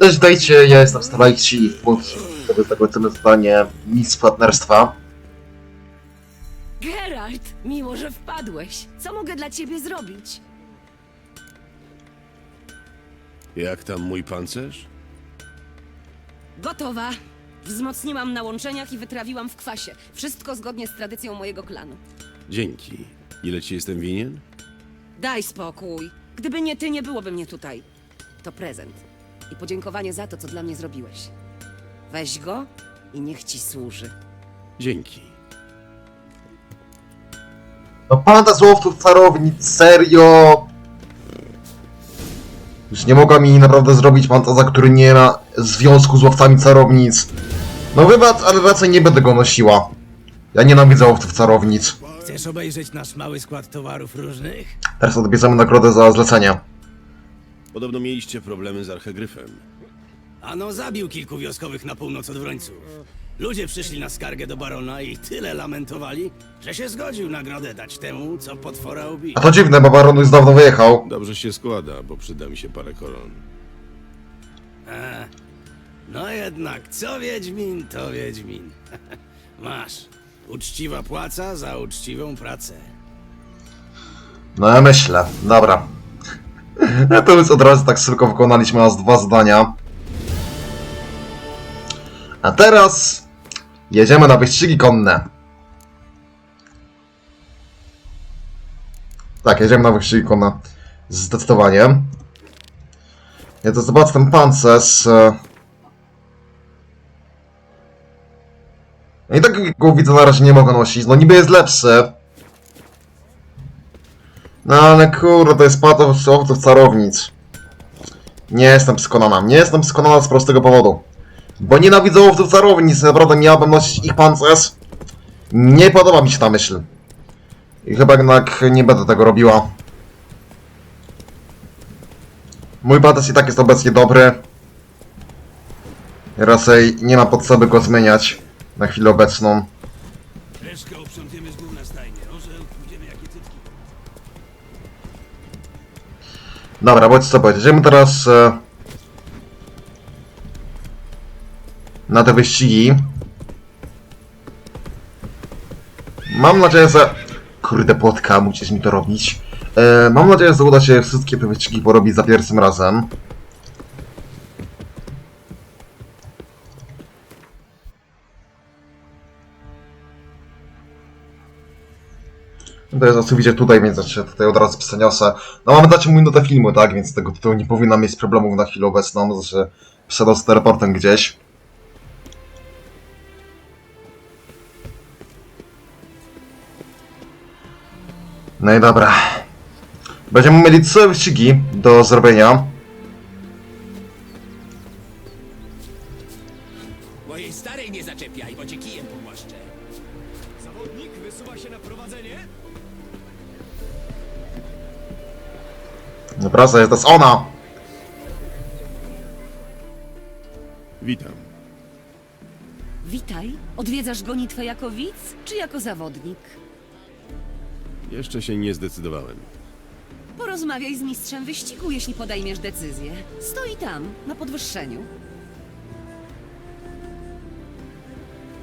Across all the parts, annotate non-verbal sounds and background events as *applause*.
Cześć, dajcie, ja jestem Starlight i wobec tego chcemy zdanie Miss Partnerstwa. Geralt, miło, że wpadłeś. Co mogę dla ciebie zrobić? Jak tam mój pancerz? Gotowa. Wzmocniłam na łączeniach i wytrawiłam w kwasie. Wszystko zgodnie z tradycją mojego klanu. Dzięki. Ile ci jestem winien? Daj spokój. Gdyby nie ty, nie byłoby mnie tutaj. To prezent. I podziękowanie za to, co dla mnie zrobiłeś. Weź go i niech ci służy. Dzięki. No panda z łowców czarownic, serio! Już nie mogła mi naprawdę zrobić fantaza, który nie ma związku z łowcami czarownic. No wybacz, ale raczej nie będę go nosiła. Ja nienawidzę łowców czarownic. Chcesz obejrzeć nasz mały skład towarów różnych? Teraz odbierzemy nagrodę za zlecenie. Podobno mieliście problemy z archegryfem. Ano zabił kilku wioskowych na północ od Wrońców. Ludzie przyszli na skargę do barona i tyle lamentowali, że się zgodził nagrodę dać temu, co potwora ubił. A to dziwne, bo baron już dawno wyjechał. Dobrze się składa, bo przyda mi się parę koron. E, no jednak, co Wiedźmin, to Wiedźmin. *laughs* Masz. Uczciwa płaca za uczciwą pracę. No ja myślę, dobra. No to już od razu tak szybko wykonaliśmy nas dwa zdania. A teraz jedziemy na wyścigi konne. Tak, jedziemy na wyścigi konne. Zdecydowanie. Ja to zobaczę ten pancerz. e. I tak go widzę na razie nie mogę nosić. No niby jest lepszy. No ale kurde, to jest pato z owców czarownic. Nie jestem przekonana. Nie jestem przekonana z prostego powodu. Bo nienawidzę łowców czarownic. Naprawdę miałabym nosić ich pancerz. Nie podoba mi się ta myśl. I chyba jednak nie będę tego robiła. Mój pancerz i tak jest obecnie dobry. Raczej nie ma potrzeby go zmieniać na chwilę obecną. Dobra, bądź co bądź. Jedziemy teraz e, na te wyścigi. Mam nadzieję, że... Kurde, płotka, musisz mi to robić. E, mam nadzieję, że uda się wszystkie te wyścigi porobić za pierwszym razem. To jest oczywiście tutaj, więc się tutaj od razu przeniosę. No mamy dać mu minutę filmu, tak? Więc tego tytułu nie powinna mieć problemów na chwilę obecną, że przed z teleportem gdzieś. No i dobra. Będziemy mieli trzy wyścigi do zrobienia. Dobra, to jest ona! Witam. Witaj. Odwiedzasz gonitwę jako widz, czy jako zawodnik? Jeszcze się nie zdecydowałem. Porozmawiaj z mistrzem wyścigu, jeśli podejmiesz decyzję. Stoi tam, na podwyższeniu.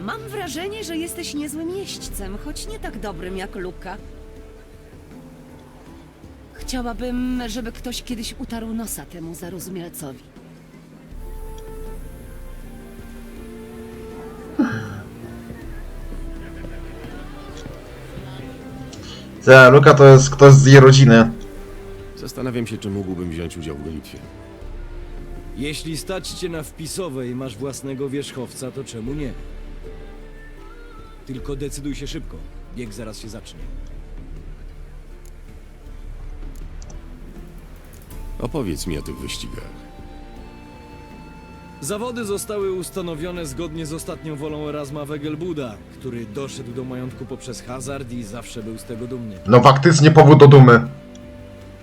Mam wrażenie, że jesteś niezłym jeźdźcem, choć nie tak dobrym jak Luka. Chciałabym, żeby ktoś kiedyś utarł nosa temu zarozumialcowi. Ta, Luka to jest ktoś z jej rodziny. Zastanawiam się, czy mógłbym wziąć udział w gonitwie. Jeśli stać cię na wpisowe i masz własnego wierzchowca, to czemu nie? Tylko decyduj się szybko. Bieg zaraz się zacznie. Opowiedz mi o tych wyścigach. Zawody zostały ustanowione zgodnie z ostatnią wolą Erasma Wegelbuda, który doszedł do majątku poprzez hazard i zawsze był z tego dumny. No faktycznie powód do dumy.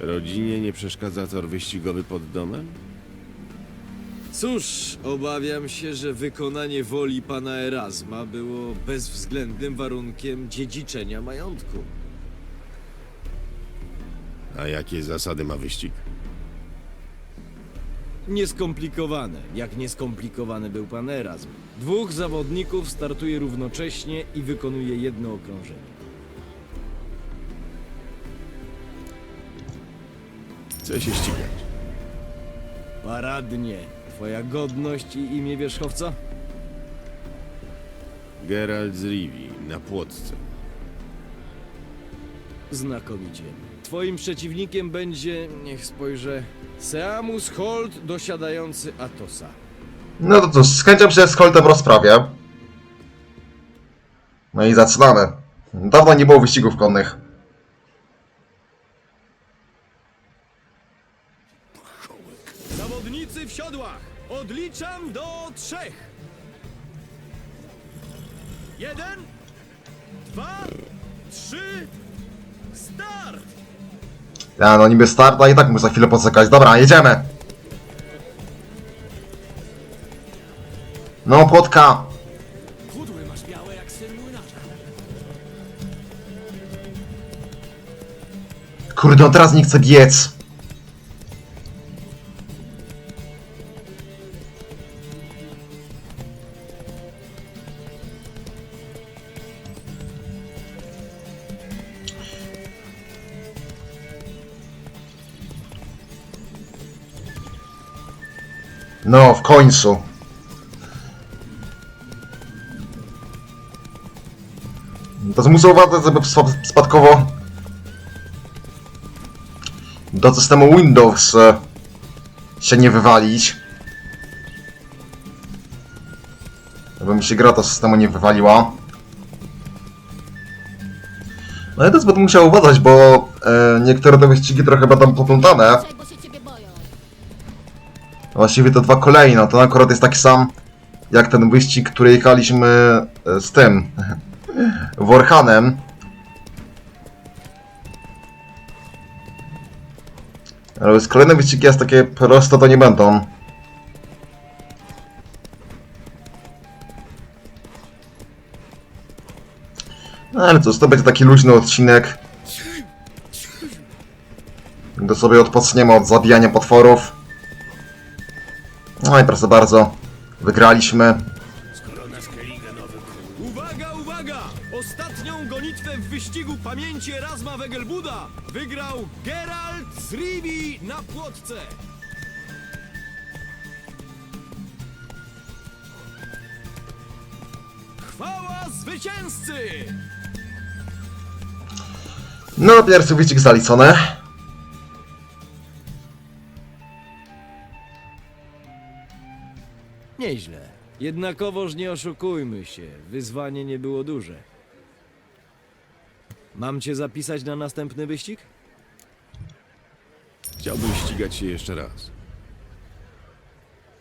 Rodzinie nie przeszkadza tor wyścigowy pod domem? Cóż, obawiam się, że wykonanie woli pana Erasma było bezwzględnym warunkiem dziedziczenia majątku. A jakie zasady ma wyścig? Nieskomplikowane, jak nieskomplikowany był pan Erasm. Dwóch zawodników startuje równocześnie i wykonuje jedno okrążenie. Chce się ścigać. Paradnie. Twoja godność i imię wierzchowca? Geralt z Rivi, na płotce. Znakomicie. Twoim przeciwnikiem będzie, niech spojrzę, Seamus Holt dosiadający Atosa. No to cóż, z chęcią się z Holtem rozprawię. No i zaczynamy. Dawno nie było wyścigów konnych. Zawodnicy w siodłach! Odliczam do trzech! Jeden, dwa, trzy, start! Ja, no niby start, a i tak muszę chwilę poczekać. Dobra, jedziemy! No, płotka! Kurde, on teraz nie chce biec. No, w końcu. To sp- spadkowo do systemu Windows e, się nie wywalić. Żeby mi się gra do systemu nie wywaliła. No i teraz będę musiał uważać, bo e, niektóre te wyścigi trochę będą poplątane. Właściwie to dwa kolejne, to akurat jest taki sam jak ten wyścig, który jechaliśmy e, z tym *laughs* Warhanem. Ale z kolejne wyścigi jest takie proste, to nie będą. No ale cóż, to będzie taki luźny odcinek. Gdy sobie odpoczniemy od zabijania potworów. No i proszę bardzo, wygraliśmy. Skoro nowy. Uwaga, uwaga! Ostatnią gonitwę w wyścigu pamięci Erasma Wegelbuda wygrał Geralt z Rivi na płotce! Chwała zwycięzcy! No, pierwszy wyścig zaliczony. Nieźle. Jednakowoż nie oszukujmy się, wyzwanie nie było duże. Mam cię zapisać na następny wyścig? Chciałbym ścigać się jeszcze raz.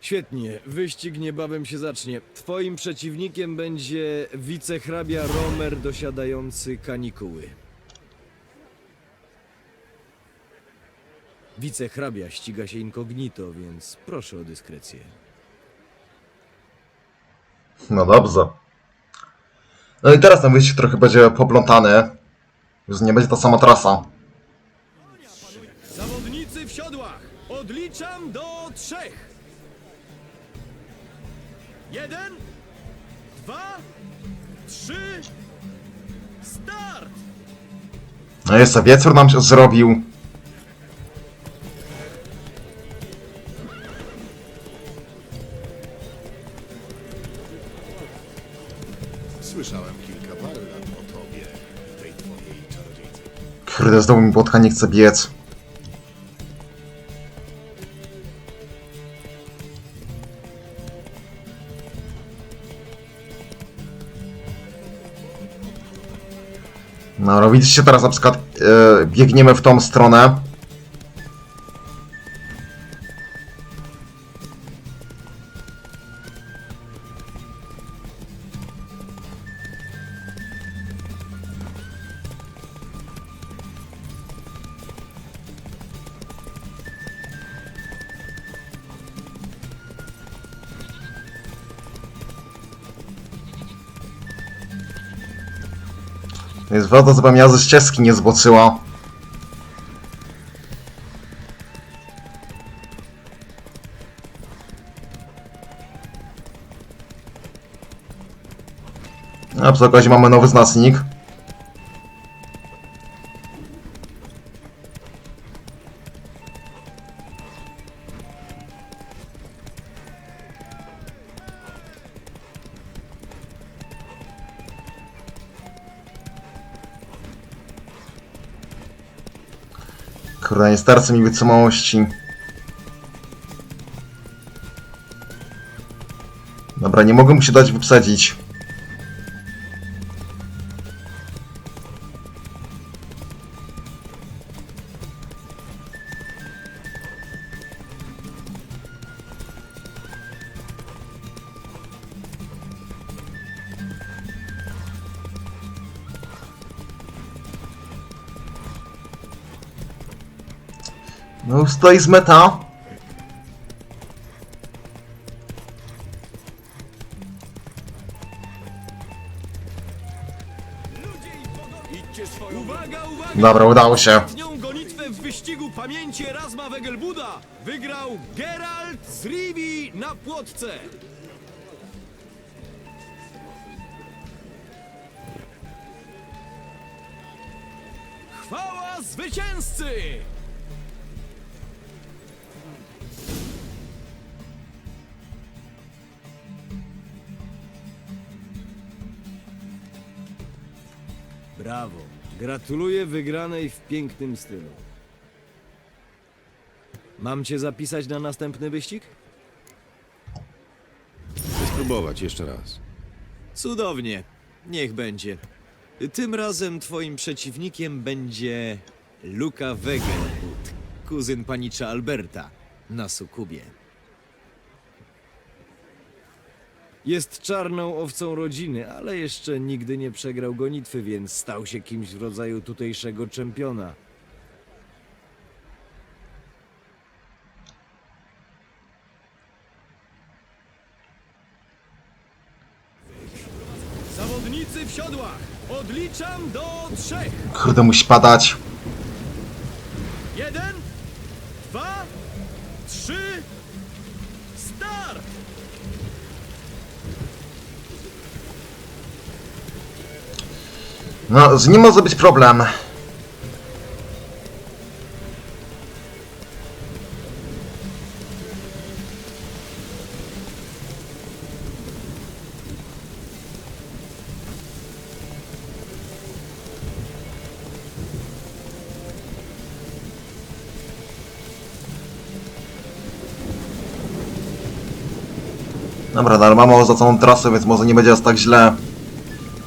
Świetnie, wyścig niebawem się zacznie. Twoim przeciwnikiem będzie wicehrabia Romer dosiadający kanikuły. Wicehrabia ściga się incognito, więc proszę o dyskrecję. No dobrze. No i teraz ten wyścig trochę będzie poplątany. Już nie będzie ta sama trasa. Zawodnicy w siodłach! Odliczam do trzech! Jeden, dwa, trzy, start! No jeszcze wieczór nam się zrobił. Kurde, znowu mi nie chce biec. No, no widzicie teraz na przykład e, biegniemy w tą stronę. To jest woda ja ze ścieżki nie zboczyła. A przy okazji mamy nowy znacznik. Kurde, nie starczy mi wytrzymałości. Dobra, nie mogę mu się dać wyprzedzić. Stoi z meta. Uwaga, uwaga! Dobra, udało się. Ostatnią gonitwę w wyścigu pamięci Erasma Wegelbuda wygrał Geralt z Rivi na płotce. Chwała zwycięzcy! Brawo. Gratuluję wygranej w pięknym stylu. Mam cię zapisać na następny wyścig? Spróbować jeszcze raz. Cudownie. Niech będzie. Tym razem twoim przeciwnikiem będzie Luca Wegelbud, kuzyn panicza Alberta na Sukubie. Jest czarną owcą rodziny, ale jeszcze nigdy nie przegrał gonitwy, więc stał się kimś w rodzaju tutejszego czempiona. Zawodnicy w siodłach! Odliczam do trzech! Kurde, musi padać. Jeden, dwa, trzy, start! No, z nim może być problem. Dobra, ale mamy za całą trasę, więc może nie będzie aż tak źle.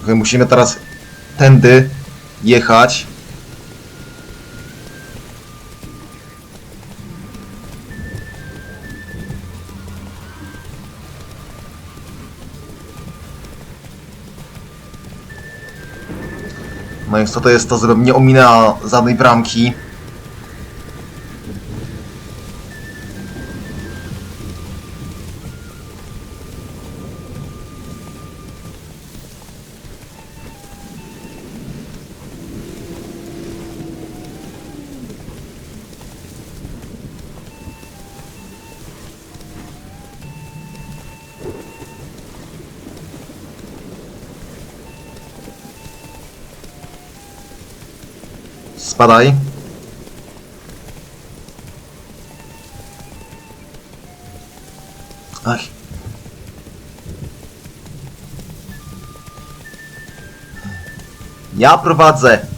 Musimy teraz tędy jechać. No i co to jest to, żebym nie ominęła żadnej bramki. Spadaj. Ach. Ja prowadzę.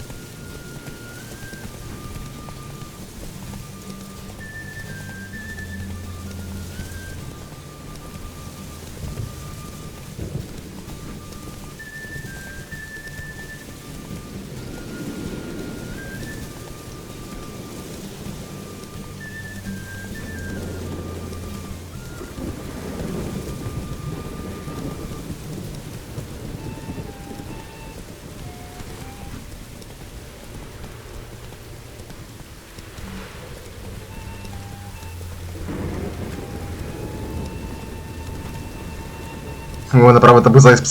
Bo naprawdę ta buza jest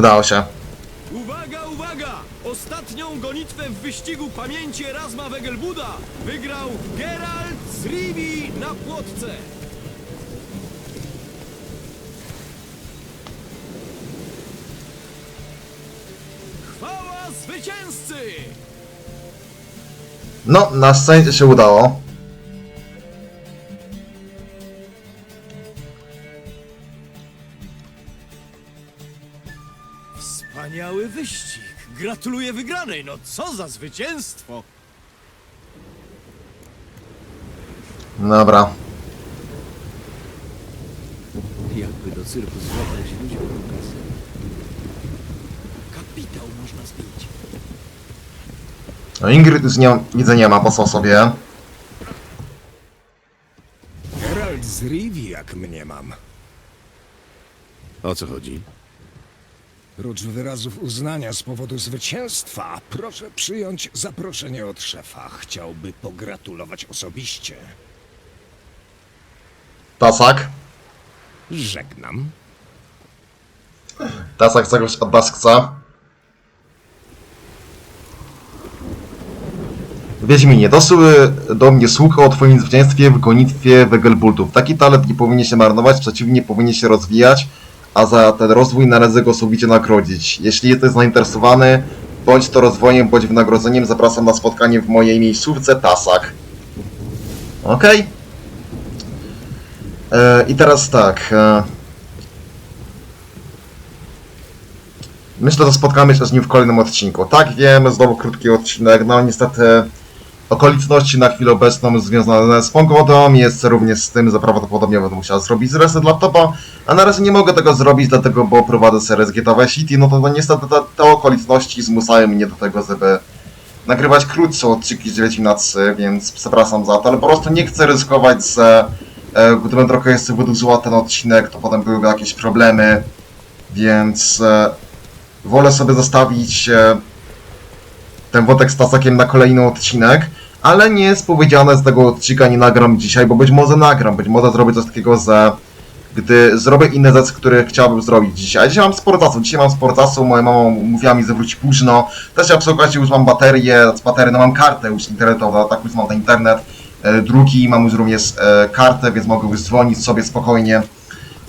Udało się. Uwaga, uwaga! Ostatnią gonitwę w wyścigu pamięci Erasma Wegelbuda wygrał Geralt z Rivi na płotce. Chwała zwycięzcy! No, na szczęście się udało. Wyścig! Gratuluję wygranej! No co za zwycięstwo! Dobra. Jakby do cyrku złapać ludzi po kasę. Kapitał można zbić. No Ingrid już nie, widzę nie ma, posłał sobie. Geralt z Rivi, jak mniemam. O co chodzi? Prócz wyrazów uznania z powodu zwycięstwa, proszę przyjąć zaproszenie od szefa. Chciałby pogratulować osobiście. Tasak. Żegnam. Tasak czegoś od nas chce. Wiedźminie, doszły do mnie słuchy o twoim zwycięstwie w gonitwie Wegelbultów. Taki talent nie powinien się marnować, przeciwnie powinien się rozwijać, a za ten rozwój należy go osobicie nagrodzić. Jeśli jesteś zainteresowany, bądź to rozwojem, bądź wynagrodzeniem, zapraszam na spotkanie w mojej miejscówce Tasak. Okej? E, I teraz tak. E, Myślę, że spotkamy się z nim w kolejnym odcinku. Tak, wiem, znowu krótki odcinek. No niestety okoliczności na chwilę obecną związane z pogodą jest również z tym, że prawdopodobnie będę musiał zrobić reset laptopa, a na razie nie mogę tego zrobić, dlatego, bo prowadzę serię z GTA City, no to, to niestety te, te okoliczności zmuszają mnie do tego, żeby nagrywać krótsze odcinki z Wiedźmin na 3, więc przepraszam za to, ale po prostu nie chcę ryzykować, że e, gdybym trochę jeszcze wydłużyła ten odcinek, to potem byłyby jakieś problemy, więc e, wolę sobie zostawić e, ten wątek z Tasakiem na kolejny odcinek, ale nie jest powiedziane z tego odcinka nie nagram dzisiaj, bo być może nagram, być może zrobię coś takiego, że gdy zrobię inne rzeczy, które chciałbym zrobić dzisiaj. Dzisiaj mam sporo dzisiaj mam sporo czasu, moja mama mówiła mi, wróci późno, też ja przy okazji już mam baterię, z baterii, no mam kartę już internetową, tak już mam ten internet, e, drugi, mam już również e, kartę, więc mogę już dzwonić sobie spokojnie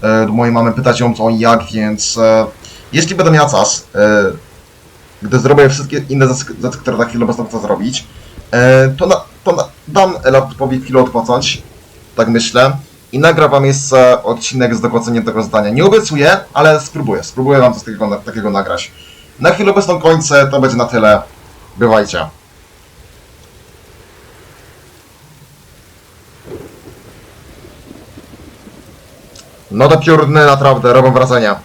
e, do mojej mamy, pytać ją co i jak, więc e, jeśli będę miał czas, e, gdy zrobię wszystkie inne rzeczy, które za chwilę obecną chcę zrobić, e, to, na, to na, dam laptopowi chwilę odpocząć, tak myślę, i nagram wam jeszcze odcinek z dokończeniem tego zdania. Nie obiecuję, ale spróbuję, spróbuję wam coś takiego, takiego nagrać. Na chwilę obecną kończę, to będzie na tyle. Bywajcie. No to piórny naprawdę robią wrażenie.